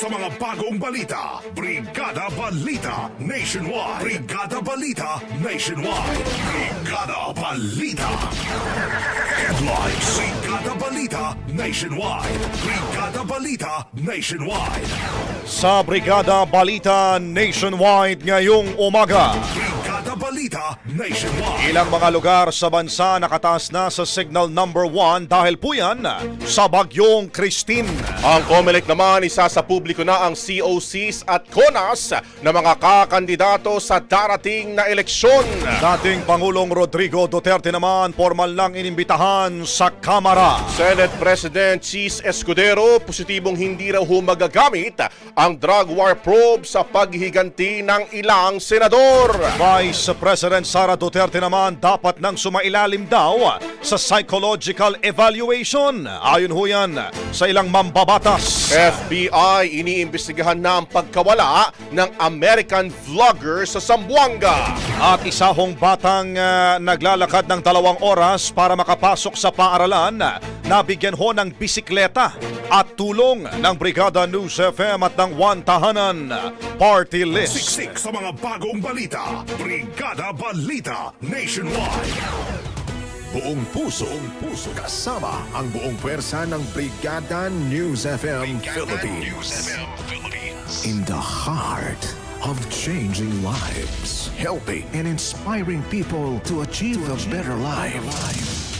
Sa mga bagong balita. Brigada Balita Nationwide. Brigada Balita Nationwide. Brigada Balita. Headlines. Brigada Balita Nationwide. Brigada Balita Nationwide. Sa Brigada Balita Nationwide ngayong umaga. Brigada Balita Nationwide. Ilang mga lugar sa bansa nakataas na sa signal number 1 dahil po yan sa bagyong Christine. Ang COMELEC naman isa sa publiko na ang COCs at CONAS na mga kakandidato sa darating na eleksyon. Dating Pangulong Rodrigo Duterte naman formal lang inimbitahan sa Kamara. Senate President Cheese Escudero positibong hindi raw ho magagamit ang drug war probe sa paghihiganti ng ilang senador. Vice President Sara Duterte naman dapat nang sumailalim daw sa psychological evaluation. Ayon ho yan sa ilang mambabatas. FBI iniimbestigahan na ang pagkawala ng American vlogger sa Zamboanga. At isa hong batang ah, naglalakad ng dalawang oras para makapasok sa paaralan, nabigyan ho ng bisikleta at tulong ng Brigada News FM at ng One Tahanan Party List. Siksik sa mga bagong balita. Brigada Balita Nationwide. Buong puso, buong puso kasama ang buong pwersa ng Brigada News FM Philippines. In the heart of changing lives, helping and inspiring people to achieve a better life.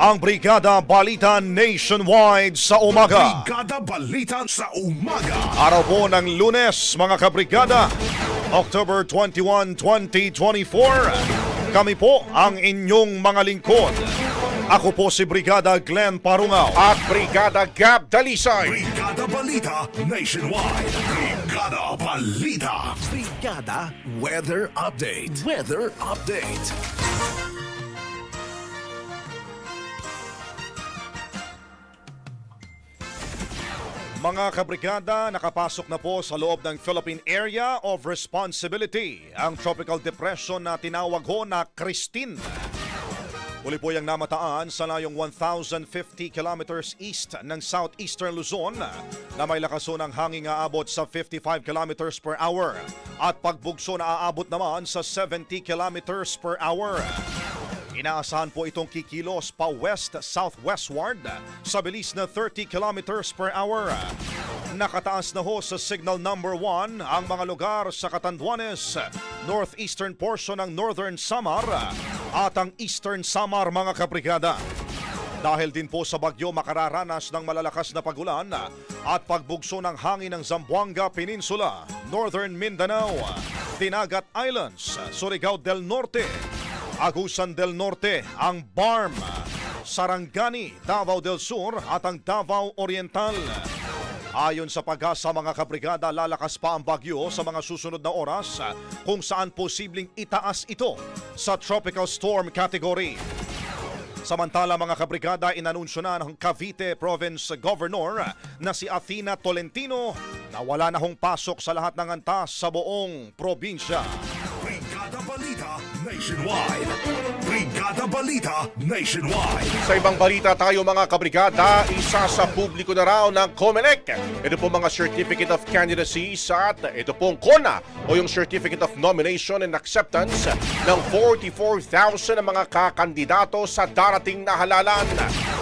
ang Brigada Balita Nationwide sa umaga. Brigada Balita sa umaga. Araw po ng lunes mga kabrigada, October 21, 2024. Kami po ang inyong mga lingkod. Ako po si Brigada Glenn Parungaw. At Brigada Gab Dalisay. Brigada Balita Nationwide. Brigada Balita. Brigada Weather Update. Weather Update. Mga kabrigada, nakapasok na po sa loob ng Philippine Area of Responsibility ang tropical depression na tinawag ho na Christine. Uli po yung namataan sa layong 1,050 kilometers east ng southeastern Luzon na may lakas ng hangin aabot sa 55 kilometers per hour at pagbugso na aabot naman sa 70 kilometers per hour. Inaasahan po itong kikilos pa west-southwestward sa bilis na 30 kilometers per hour. Nakataas na ho sa signal number 1 ang mga lugar sa Catanduanes, northeastern portion ng Northern Samar at ang Eastern Samar mga kabrigada. Dahil din po sa bagyo makararanas ng malalakas na pagulan at pagbugso ng hangin ng Zamboanga Peninsula, Northern Mindanao, Tinagat Islands, Surigao del Norte, Agusan del Norte, ang BARM, Sarangani, Davao del Sur at ang Davao Oriental. Ayon sa pag-asa mga kabrigada, lalakas pa ang bagyo sa mga susunod na oras kung saan posibleng itaas ito sa tropical storm category. Samantala mga kabrigada, inanunsyo na ng Cavite Province Governor na si Athena Tolentino na wala na hong pasok sa lahat ng antas sa buong probinsya. Nationwide. Brigada Balita Nationwide. Sa ibang balita tayo mga kabrigada, isa sa publiko na raw ng COMELEC. Ito po mga Certificate of Candidacy at ito pong CONA o yung Certificate of Nomination and Acceptance ng 44,000 na mga kakandidato sa darating na halalan.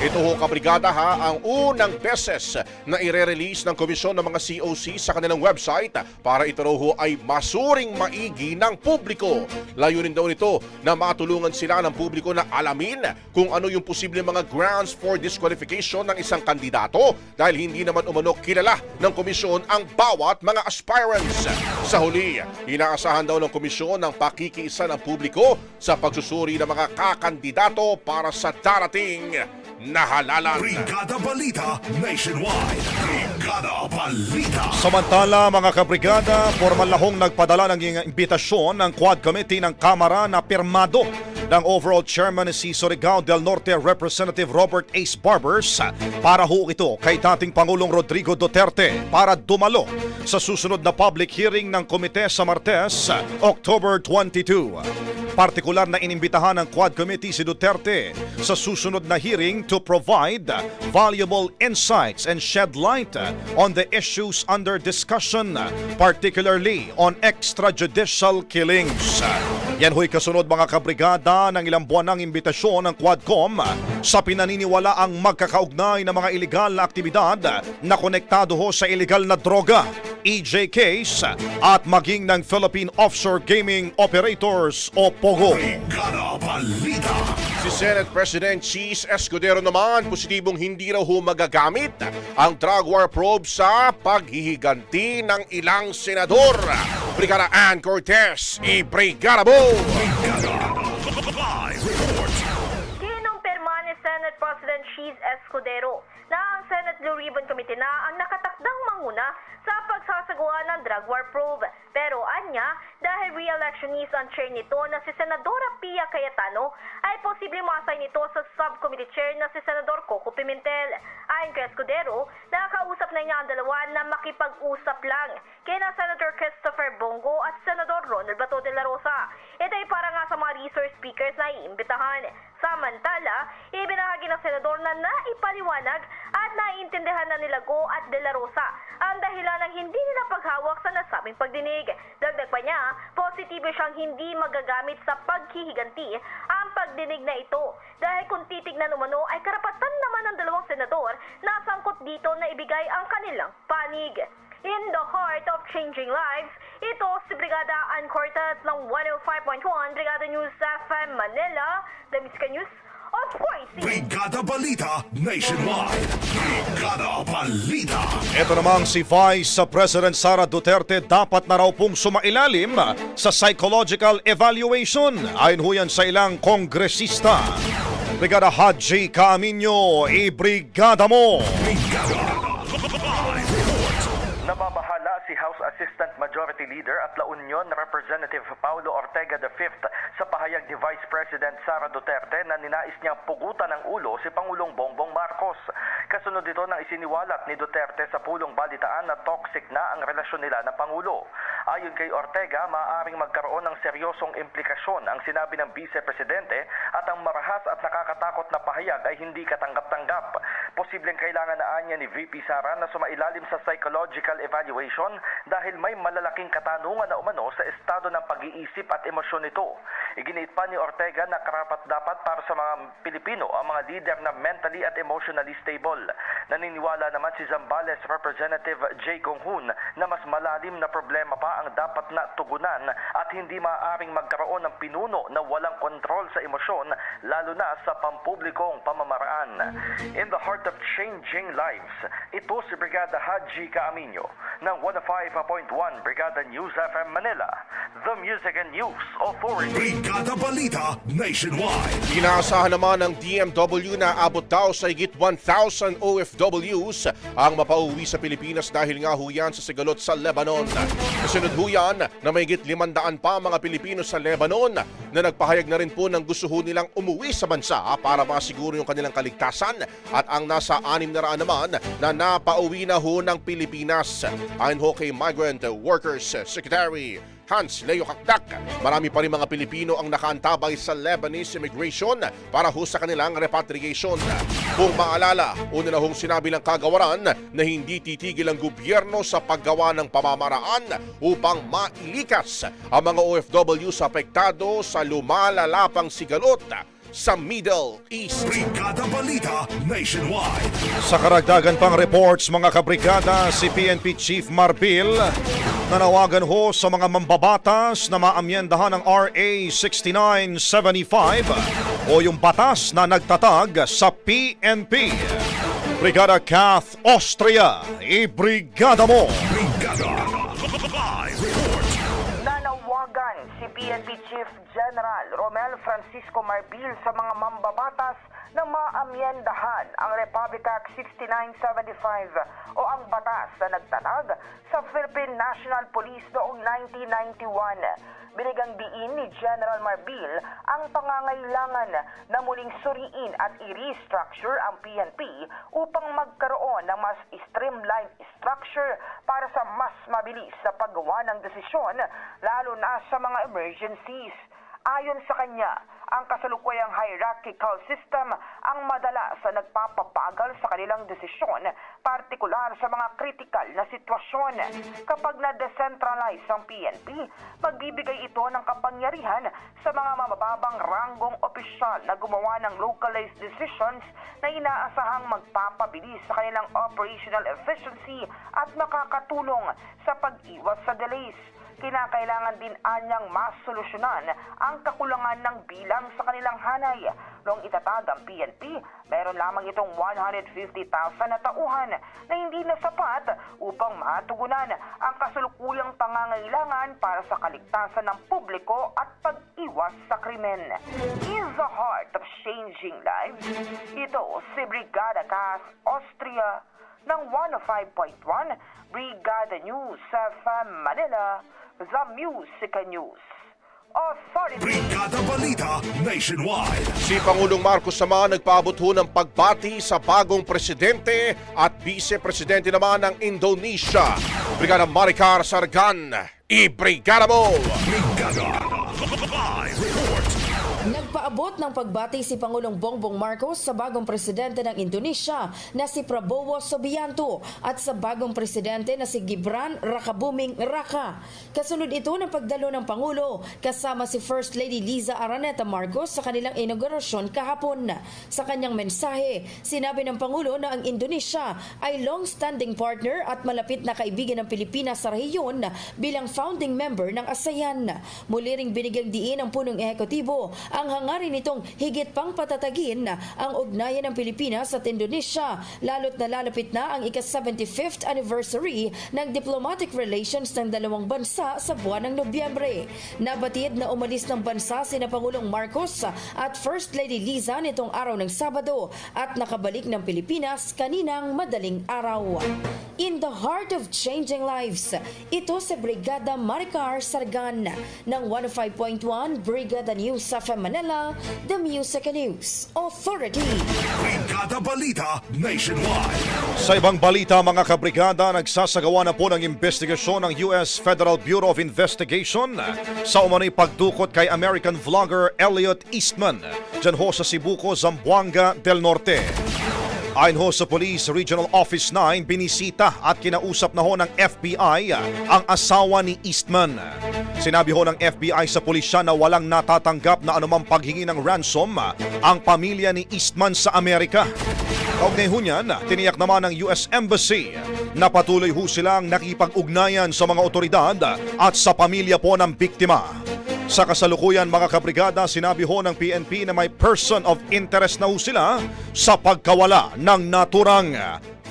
Ito ho kabrigada ha, ang unang beses na ire-release ng Komisyon ng mga COC sa kanilang website para ito ho ay masuring maigi ng publiko. Layunin daw nito na matulungan sila ng publiko na alamin kung ano yung posibleng mga grounds for disqualification ng isang kandidato dahil hindi naman umano kilala ng komisyon ang bawat mga aspirants. Sa huli, inaasahan daw ng komisyon ang pakikiisa ng publiko sa pagsusuri ng mga kakandidato para sa darating na halalan. Brigada Balita Nationwide. Brigada Balita. Samantala mga kabrigada, formal lahong nagpadala ng imbitasyon ng Quad Committee ng Kamara na pirmado ng overall chairman si Surigao del Norte Representative Robert Ace Barbers para ho ito kay dating Pangulong Rodrigo Duterte para dumalo sa susunod na public hearing ng komite sa Martes, October 22. Partikular na inimbitahan ng Quad Committee si Duterte sa susunod na hearing to provide valuable insights and shed light on the issues under discussion, particularly on extrajudicial killings. Yan ho'y kasunod mga kabrigada ng ilang buwan ng imbitasyon ng Quadcom sa pinaniniwala ang magkakaugnay na mga iligal na aktibidad na konektado ho sa iligal na droga, EJ case at maging ng Philippine Offshore Gaming Operators o POGO. Si Senate President Cheese Escudero naman positibong hindi raw ho magagamit ang drug war probe sa paghihiganti ng ilang senador. Brigada Ann Cortez, i-brigada mo! Senate President Cheese Escudero na ang Senate Blue Ribbon Committee na ang nakatakdang manguna sa pagsasagawa ng drug war probe. Pero anya, dahil re-electionist ang chair nito na si Senadora Pia Cayetano, ay posible ma-assign ito sa subcommittee chair na si Senador Coco Pimentel. Ayon kay Escudero, nakakausap na niya ang dalawa na makipag-usap lang kina Senator Christopher Bongo at Senador Ronald Bato de la Rosa. Ito ay para nga sa mga resource speakers na iimbitahan. Samantala, ibinahagi ng senador na naipaliwanag at naiintindihan na nila Go at De La Rosa ang dahilan ng hindi nila paghawak sa nasabing pagdinig. Dagdag pa niya, positibo siyang hindi magagamit sa paghihiganti ang pagdinig na ito dahil kung titignan umano ay karapatan naman ng dalawang senador na sangkot dito na ibigay ang kanilang panig. In the heart of changing lives, ito si Brigada Ann Cortez ng 105.1 Brigada News FM Manila, the Miska News Authority. Brigada Balita Nationwide. Brigada Balita. Ito namang si Vice President Sara Duterte dapat na raw pong sumailalim sa psychological evaluation ayon ho yan sa ilang kongresista. Brigada Haji Camino, ibrigada mo! Nababahala Assistant Majority Leader at La Union Representative Paulo Ortega V sa pahayag ni Vice President Sara Duterte na ninais niyang pugutan ng ulo si Pangulong Bongbong Marcos. Kasunod ito ng isiniwalat ni Duterte sa pulong balitaan na toxic na ang relasyon nila na Pangulo. Ayon kay Ortega, maaaring magkaroon ng seryosong implikasyon ang sinabi ng Vice Presidente at ang marahas at nakakatakot na pahayag ay hindi katanggap-tanggap. Posibleng kailangan na anya ni VP Sara na sumailalim sa psychological evaluation dahil may malalaking katanungan na umano sa estado ng pag-iisip at emosyon nito. Iginiit pa ni Ortega na karapat dapat para sa mga Pilipino ang mga leader na mentally at emotionally stable. Naniniwala naman si Zambales Representative Jay Gonghun na mas malalim na problema pa ang dapat na tugunan at hindi maaaring magkaroon ng pinuno na walang kontrol sa emosyon lalo na sa pampublikong pamamaraan. In the heart of changing lives, ito si Brigada Haji Caaminyo ng 105.1 Brigada News FM Manila, the Music and News Authority. Brigada Balita Nationwide. Inaasahan naman ng DMW na abot daw sa higit 1,000 OFWs ang mapauwi sa Pilipinas dahil nga huyan sa sigalot sa Lebanon. Kasunod huyan na may higit 500 pa mga Pilipino sa Lebanon na nagpahayag na rin po ng gusto ho nilang umuwi sa bansa para masiguro yung kanilang kaligtasan at ang nasa 600 naman na napauwi na ho ng Pilipinas. Ayon ho kay Migrant Workers Secretary Hans Leo Hakdak. Marami pa rin mga Pilipino ang nakaantabay sa Lebanese immigration para ho sa kanilang repatriation. Kung maalala, una na hong sinabi ng kagawaran na hindi titigil ang gobyerno sa paggawa ng pamamaraan upang mailikas ang mga OFW sa apektado sa lumalalapang sigalot sa Middle East. Brigada Balita Nationwide. Sa karagdagan pang reports mga kabrigada, si PNP Chief Marbil nanawagan ho sa mga mambabatas na maamyendahan ng RA 6975 o yung batas na nagtatag sa PNP. Brigada Kath Austria, ibrigada mo! Brigada. Nanawagan si PNP Chief General Romel Francisco Marbil sa mga mambabatas na maamyendahan ang Republic Act 6975 o ang batas na nagtatag sa Philippine National Police noong 1991. Binigang diin ni General Marbil ang pangangailangan na muling suriin at i-restructure ang PNP upang magkaroon ng mas streamlined structure para sa mas mabilis sa paggawa ng desisyon lalo na sa mga emergencies. Ayon sa kanya, ang kasalukuyang hierarchical system ang madalas sa nagpapabagal sa kanilang desisyon, partikular sa mga critical na sitwasyon. Kapag na-decentralize ang PNP, magbibigay ito ng kapangyarihan sa mga mababang ranggong opisyal na gumawa ng localized decisions na inaasahang magpapabilis sa kanilang operational efficiency at makakatulong sa pag-iwas sa delays kinakailangan din anyang masolusyonan ang kakulangan ng bilang sa kanilang hanay. Noong itatag ang PNP, meron lamang itong 150,000 na tauhan na hindi na sapat upang matugunan ang kasulukuyang pangangailangan para sa kaligtasan ng publiko at pag-iwas sa krimen. In the heart of changing lives, ito si Brigada Cas Austria ng 105.1 Brigada News FM Manila, The Music News. Brigada Balita Nationwide. Si Pangulong Marcos naman nagpaabot ho ng pagbati sa bagong presidente at vice-presidente naman ng Indonesia. Brigada Maricar Sargan, i-brigada mo! Brigada. Nagpaabot ng pagbati si Pangulong Bongbong Marcos sa bagong presidente ng Indonesia na si Prabowo Subianto at sa bagong presidente na si Gibran Rakabuming Raka. Kasunod ito ng pagdalo ng Pangulo kasama si First Lady Liza Araneta Marcos sa kanilang inaugurasyon kahapon. Sa kanyang mensahe, sinabi ng Pangulo na ang Indonesia ay long-standing partner at malapit na kaibigan ng Pilipinas sa rehiyon bilang founding member ng ASEAN. Muli ring binigyang diin ng punong ehekutibo ang hangarin nitong higit pang patatagin ang ugnayan ng Pilipinas at Indonesia, lalo't nalalapit na ang ika-75th anniversary ng diplomatic relations ng dalawang bansa sa buwan ng Nobyembre. Nabatid na umalis ng bansa sina Pangulong Marcos at First Lady Liza nitong araw ng Sabado at nakabalik ng Pilipinas kaninang madaling araw. In the heart of changing lives, ito sa Brigada Maricar Sargan ng 105.1 Brigada News sa Manila, The Music and News Authority. Brigada Balita Nationwide. Sa ibang balita mga kabrigada, nagsasagawa na po ng investigasyon ng US Federal Bureau of Investigation sa umano'y pagdukot kay American vlogger Elliot Eastman dyan ho sa Sibuco, Zamboanga del Norte. Ayon ho sa Police Regional Office 9, binisita at kinausap na ho ng FBI ang asawa ni Eastman. Sinabi ho ng FBI sa pulisya na walang natatanggap na anumang paghingi ng ransom ang pamilya ni Eastman sa Amerika. Kaugnay ho niyan, tiniyak naman ng US Embassy na patuloy ho silang nakipag-ugnayan sa mga otoridad at sa pamilya po ng biktima. Sa kasalukuyan mga kabrigada, sinabi ho ng PNP na may person of interest na ho sila sa pagkawala ng naturang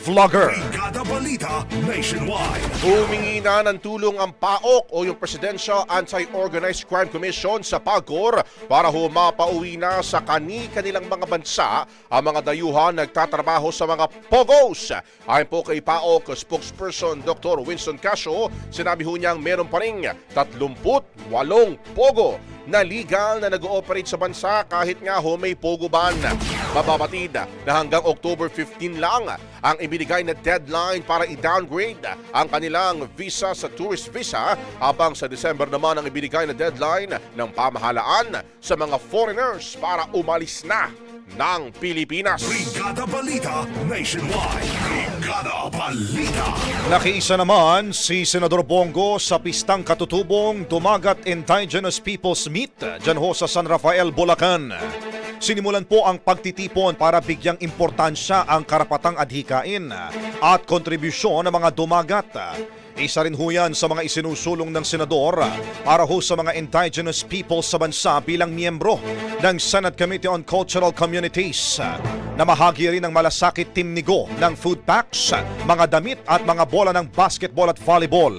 vlogger. Brigada Balita Nationwide. Humingi na ng tulong ang PAOK o yung Presidential Anti-Organized Crime Commission sa PAGCOR para ho mapauwi na sa kani-kanilang mga bansa ang mga dayuhan nagtatrabaho sa mga POGOs. Ayon po kay PAOK spokesperson Dr. Winston Casio, sinabi ho niyang meron pa rin 38 POGO na legal na nag-ooperate sa bansa kahit nga ho may pogo ban. Mababatid na hanggang October 15 lang ang ibinigay na deadline para i-downgrade ang kanilang visa sa tourist visa habang sa December naman ang ibinigay na deadline ng pamahalaan sa mga foreigners para umalis na ng Pilipinas. Brigada Balita Nationwide. Brigada Balita. Nakiisa naman si Senador Bongo sa pistang katutubong Dumagat Indigenous Peoples Meet dyan ho sa San Rafael, Bulacan. Sinimulan po ang pagtitipon para bigyang importansya ang karapatang adhikain at kontribusyon ng mga dumagat. Isa rin ho yan sa mga isinusulong ng senador para ho sa mga indigenous people sa bansa bilang miyembro ng Senate Committee on Cultural Communities. Namahagi rin ng malasakit timnigo ng food packs, mga damit at mga bola ng basketball at volleyball.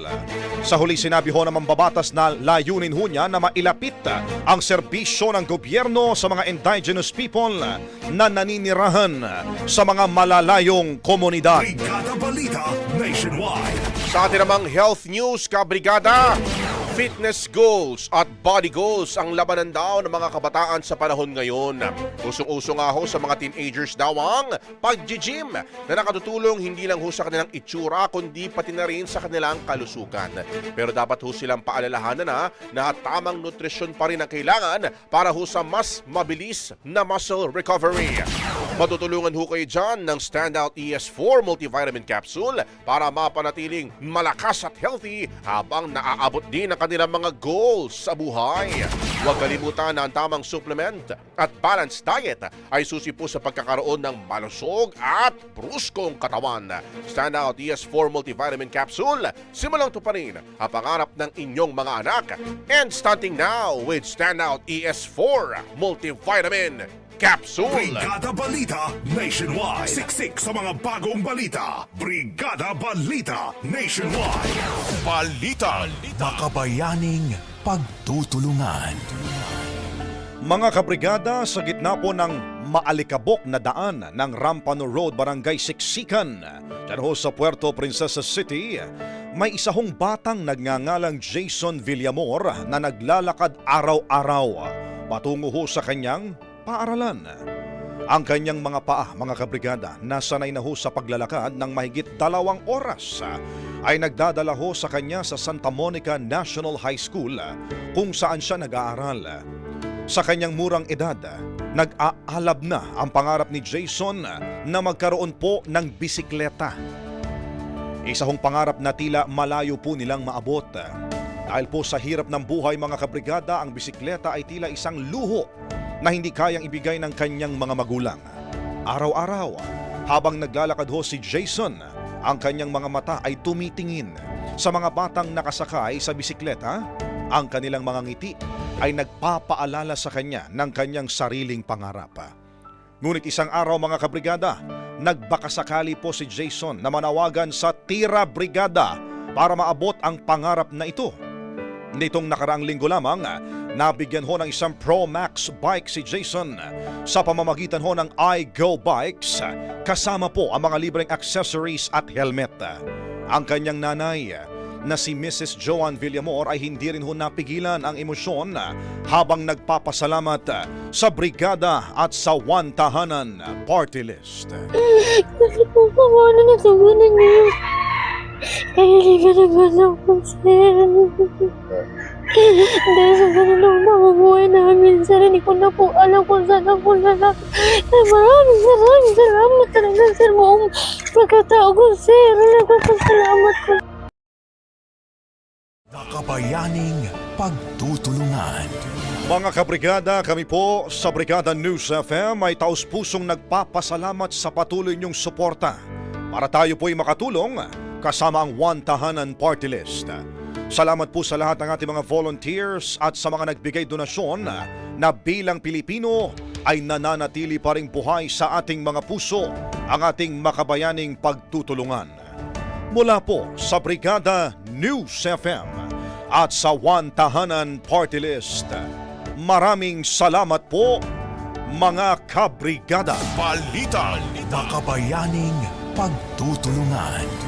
Sa huli sinabi ho ng mambabatas na layunin ho niya na mailapit ang serbisyo ng gobyerno sa mga indigenous people na naninirahan sa mga malalayong komunidad. Brigada Balita Nationwide. Sa atin namang health news, kabrigada, fitness goals at body goals ang labanan daw ng mga kabataan sa panahon ngayon. Usong-uso nga ho sa mga teenagers daw ang pag-gym na nakatutulong hindi lang ho sa kanilang itsura kundi pati na rin sa kanilang kalusugan. Pero dapat ho silang paalalahanan na na tamang nutrisyon pa rin ang kailangan para ho sa mas mabilis na muscle recovery. Matutulungan ho kayo dyan ng Standout ES4 Multivitamin Capsule para mapanatiling malakas at healthy habang naaabot din ang kanilang mga goals sa buhay. Huwag kalimutan na ang tamang supplement at balanced diet ay susi po sa pagkakaroon ng malusog at bruskong katawan. Standout ES4 Multivitamin Capsule, simulang tuparin ang pangarap ng inyong mga anak. And starting now with Standout ES4 Multivitamin Capsule. Brigada Balita Nationwide. Siksik sa mga bagong balita. Brigada Balita Nationwide. Balita. Makabayaning pagtutulungan. Mga kabrigada, sa gitna po ng maalikabok na daan ng Rampano Road, Barangay Siksikan, dyan ho sa Puerto Princesa City, may isa hong batang nagngangalang Jason Villamor na naglalakad araw-araw patungo ho sa kanyang paaralan. Ang kanyang mga paa, mga kabrigada, nasanay na ho sa paglalakad ng mahigit dalawang oras ay nagdadala ho sa kanya sa Santa Monica National High School kung saan siya nag-aaral. Sa kanyang murang edad, nag-aalab na ang pangarap ni Jason na magkaroon po ng bisikleta. Isa hong pangarap na tila malayo po nilang maabot. Dahil po sa hirap ng buhay mga kabrigada, ang bisikleta ay tila isang luho na hindi kayang ibigay ng kanyang mga magulang. Araw-araw, habang naglalakad ho si Jason, ang kanyang mga mata ay tumitingin sa mga batang nakasakay sa bisikleta. Ang kanilang mga ngiti ay nagpapaalala sa kanya ng kanyang sariling pangarap. Ngunit isang araw mga kabrigada, nagbakasakali po si Jason na manawagan sa Tira Brigada para maabot ang pangarap na ito. Nitong nakaraang linggo lamang, nabigyan ho ng isang Pro Max bike si Jason sa pamamagitan ho ng iGo Bikes kasama po ang mga libreng accessories at helmet. Ang kanyang nanay na si Mrs. Joan Villamor ay hindi rin ho napigilan ang emosyon habang nagpapasalamat sa brigada at sa One Tahanan Party List. Kasi po niyo yung kaya liga na gano'n po, sir. Dahil sa ganun ang mabubuhay namin, sir, hindi ko na po alam kung saan ako lalak. Ay, maraming maraming salamat talaga, sir, buong pagkatao ko, sir. Nagpapasalamat po. Nakabayaning pagtutulungan. Mga kabrigada, kami po sa Brigada News FM ay taus-pusong nagpapasalamat sa patuloy niyong suporta para tayo po'y makatulong kasama ang One Tahanan Party List. Salamat po sa lahat ng ating mga volunteers at sa mga nagbigay donasyon na bilang Pilipino ay nananatili pa ring buhay sa ating mga puso ang ating makabayaning pagtutulungan. Mula po sa Brigada News FM at sa One Tahanan Party List. Maraming salamat po mga kabrigada. Balita. Nakabayaning pagtutulungan.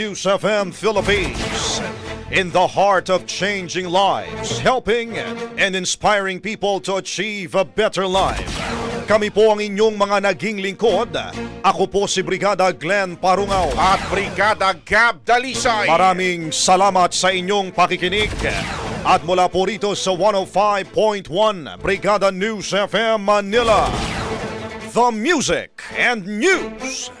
FM Philippines. In the heart of changing lives, helping and inspiring people to achieve a better life. Kami po ang inyong mga naging lingkod. Ako po si Brigada Glenn Parungaw. At Brigada Gab Dalisay. Maraming salamat sa inyong pakikinig. At mula po rito sa 105.1 Brigada News FM Manila. The Music and News